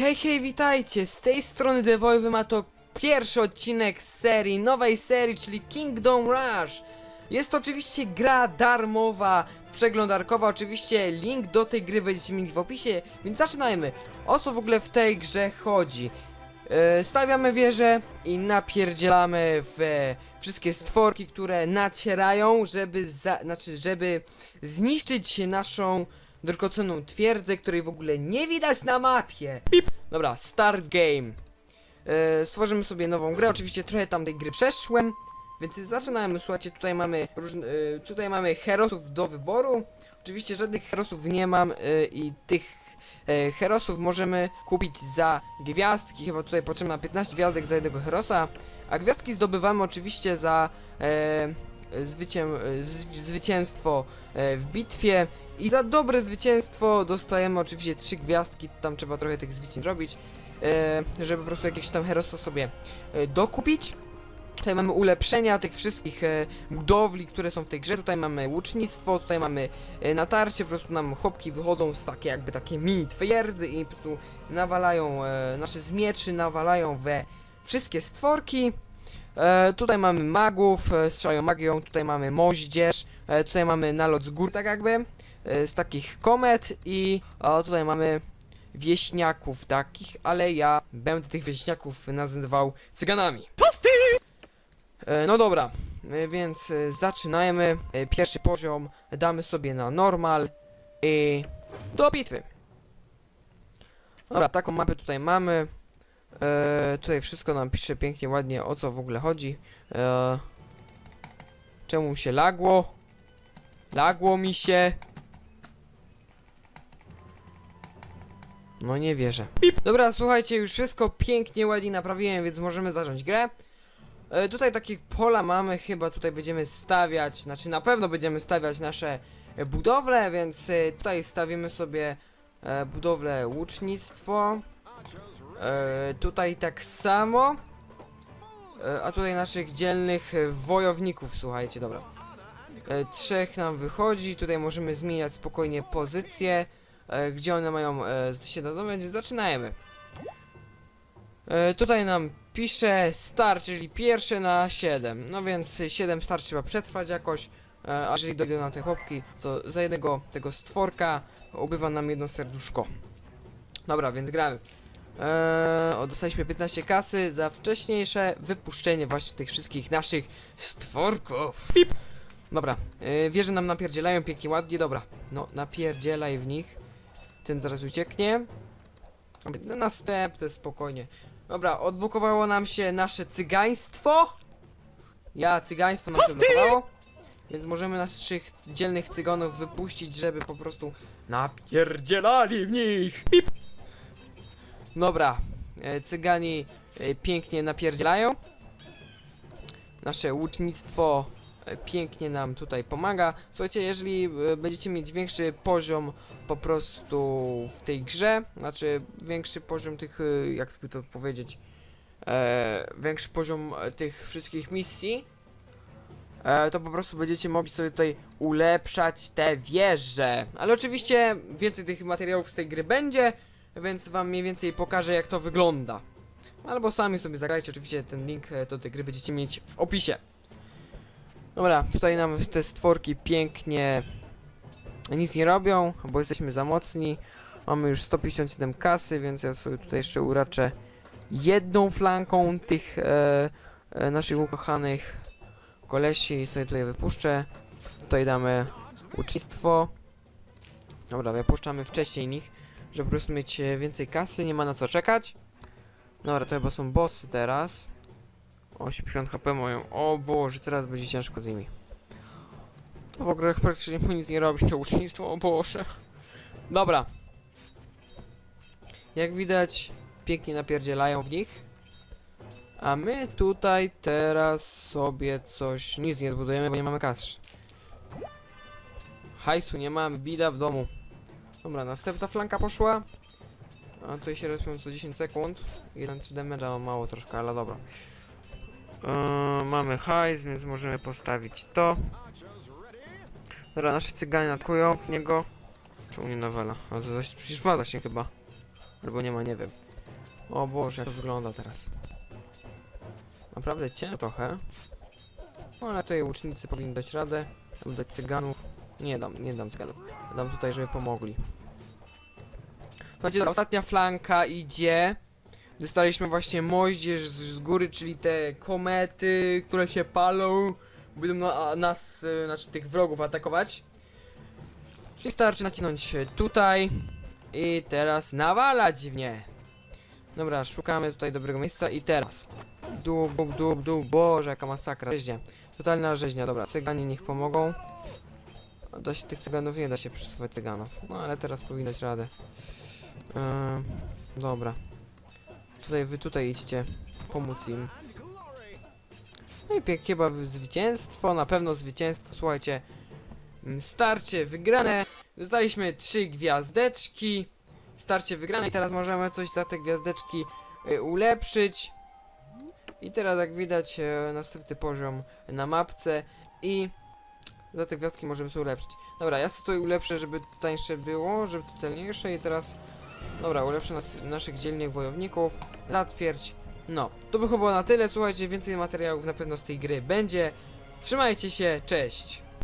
Hej, hej, witajcie! Z tej strony Devoiwy ma to pierwszy odcinek z serii, nowej serii, czyli Kingdom Rush. Jest to oczywiście gra darmowa, przeglądarkowa, oczywiście link do tej gry będziecie mieli w opisie, więc zaczynajmy. O co w ogóle w tej grze chodzi? E, stawiamy wieżę i napierdzielamy w wszystkie stworki, które nacierają, żeby, za, znaczy, żeby zniszczyć naszą drogocenną twierdzę, której w ogóle nie widać na mapie. Dobra, start game. E, stworzymy sobie nową grę, oczywiście trochę tam tej gry przeszłem, więc zaczynamy, słuchajcie, tutaj mamy różne, e, tutaj mamy herosów do wyboru. Oczywiście żadnych herosów nie mam e, i tych e, herosów możemy kupić za gwiazdki, chyba tutaj potrzebna 15 gwiazdek za jednego herosa, a gwiazdki zdobywamy oczywiście za e, zwycię, zwycięstwo e, w bitwie i za dobre zwycięstwo dostajemy oczywiście trzy gwiazdki, tam trzeba trochę tych zwycięstw zrobić, e, żeby po prostu jakieś tam herosa sobie e, dokupić. Tutaj mamy ulepszenia tych wszystkich budowli, które są w tej grze. Tutaj mamy łucznictwo, tutaj mamy natarcie, po prostu nam chłopki wychodzą z takie jakby takie mini twierdzy i po prostu nawalają nasze zmieczy, nawalają we wszystkie stworki. E, tutaj mamy magów, e, strzelają magią, tutaj mamy moździerz, e, tutaj mamy nalot z gór tak jakby, e, z takich komet i o, tutaj mamy wieśniaków takich, ale ja będę tych wieśniaków nazywał cyganami. E, no dobra, e, więc e, zaczynajmy. E, pierwszy poziom damy sobie na normal i do bitwy. Dobra, taką mapę tutaj mamy. E, tutaj wszystko nam pisze pięknie, ładnie o co w ogóle chodzi. E, czemu się lagło? Lagło mi się. No nie wierzę. Dobra, słuchajcie, już wszystko pięknie, ładnie naprawiłem, więc możemy zacząć grę. E, tutaj takie pola mamy, chyba tutaj będziemy stawiać, znaczy na pewno będziemy stawiać nasze budowle, więc e, tutaj stawimy sobie e, budowlę łucznictwo. E, tutaj tak samo. E, a tutaj naszych dzielnych wojowników, słuchajcie, dobra. E, trzech nam wychodzi, tutaj możemy zmieniać spokojnie pozycję, gdzie one mają się znajdować, zaczynajmy. Tutaj nam pisze start, czyli pierwsze na 7. No więc 7 start trzeba przetrwać jakoś. A jeżeli dojdą na te chłopki, to za jednego tego stworka ubywa nam jedno serduszko. Dobra, więc gramy. Eee, dostaliśmy 15 kasy za wcześniejsze wypuszczenie właśnie tych wszystkich naszych stworków. Dobra, e, wieże nam napierdzielają pięknie, ładnie, dobra. No, napierdzielaj w nich. Ten zaraz ucieknie. No, Następne, spokojnie. Dobra, odblokowało nam się nasze cygaństwo. Ja, cygaństwo nam się odblokowało. Więc możemy naszych dzielnych cygonów wypuścić, żeby po prostu napierdzielali w nich. Pip. Dobra, e, cygani e, pięknie napierdzielają. Nasze łucznictwo e, pięknie nam tutaj pomaga. Słuchajcie, jeżeli będziecie mieć większy poziom po prostu w tej grze, znaczy większy poziom tych, jak by to powiedzieć, e, większy poziom tych wszystkich misji, e, to po prostu będziecie mogli sobie tutaj ulepszać te wieże. Ale oczywiście więcej tych materiałów z tej gry będzie, więc wam mniej więcej pokażę jak to wygląda. Albo sami sobie zagrajcie, oczywiście ten link e, do tej gry będziecie mieć w opisie. Dobra, tutaj nam te stworki pięknie nic nie robią, bo jesteśmy za mocni. Mamy już 157 kasy, więc ja sobie tutaj jeszcze uraczę jedną flanką tych e, e, naszych ukochanych kolesi i sobie tutaj wypuszczę. Tutaj damy ucznictwo. Dobra, wypuszczamy wcześniej nich, żeby po prostu mieć e, więcej kasy, nie ma na co czekać. Dobra, to chyba są bossy teraz. 80 HP mają. O Boże, teraz będzie ciężko z nimi. To w ogóle praktycznie mu nic nie robi, to ucznictwo, o Boże. Dobra. Jak widać, pięknie napierdzielają w nich. A my tutaj teraz sobie coś... Nic nie zbudujemy, bo nie mamy kasy. Hajsu nie mamy, bida w domu. Dobra, następna flanka poszła. A tutaj się respią co 10 sekund. 1 3 damage, mało troszkę, ale dobra. Eee, mamy hajs, więc możemy postawić to. Dobra, nasze cyganie natkują w niego. Czemu nie nowela? A to zaś, przecież ma się chyba. Albo nie ma, nie wiem. O Boże, jak to wygląda teraz. Naprawdę ciężko trochę. No ale tutaj łucznicy powinni dać radę. Dać cyganów. Nie dam, nie dam cyganów. Dam tutaj, żeby pomogli. Słuchajcie, dobra, ostatnia flanka idzie. Dostaliśmy właśnie moździerz z, z góry, czyli te komety, które się palą. Będą na, nas, y, znaczy tych wrogów atakować. Czyli starczy nacinąć tutaj. I teraz nawalać w nie. Dobra, szukamy tutaj dobrego miejsca i teraz. Dół, dół, dół, dół, boże, jaka masakra. Rzeźnia. Totalna rzeźnia, dobra, cyganie niech pomogą. Da się tych cyganów, nie da się przesuwać cyganów. No ale teraz powinno dać radę. Yy, dobra. Tutaj wy tutaj idźcie pomóc im. No i pięknie, chyba zwycięstwo, na pewno zwycięstwo, słuchajcie. mm, Starcie wygrane. Dostaliśmy trzy gwiazdeczki. Starcie wygrane i teraz możemy coś za te gwiazdeczki y, ulepszyć. I teraz jak widać e, następny poziom na mapce i za te gwiazdki możemy sobie ulepszyć. Dobra, ja sobie tutaj ulepszę, żeby tańsze było, żeby to celniejsze i teraz... Dobra, ulepszę nas, naszych dzielnych wojowników. Zatwierdź. No, to by chyba było na tyle. Słuchajcie, więcej materiałów na pewno z tej gry będzie. Trzymajcie się, cześć!